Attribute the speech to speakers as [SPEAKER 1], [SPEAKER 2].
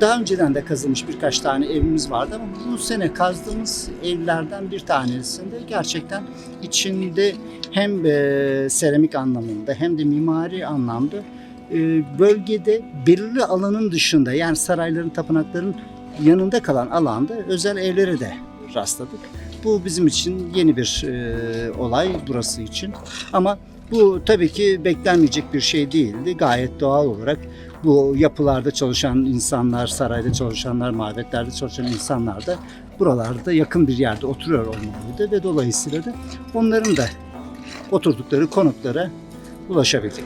[SPEAKER 1] Daha önceden de kazılmış birkaç tane evimiz vardı ama bu sene kazdığımız evlerden bir tanesinde gerçekten içinde hem e, seramik anlamında hem de mimari anlamda e, bölgede belirli alanın dışında yani sarayların, tapınakların yanında kalan alanda özel evlere de rastladık. Bu bizim için yeni bir e, olay burası için. Ama bu tabii ki beklenmeyecek bir şey değildi. Gayet doğal olarak bu yapılarda çalışan insanlar, sarayda çalışanlar, mabetlerde çalışan insanlar da buralarda yakın bir yerde oturuyor olmalıydı ve dolayısıyla da onların da oturdukları konutlara ulaşabildik.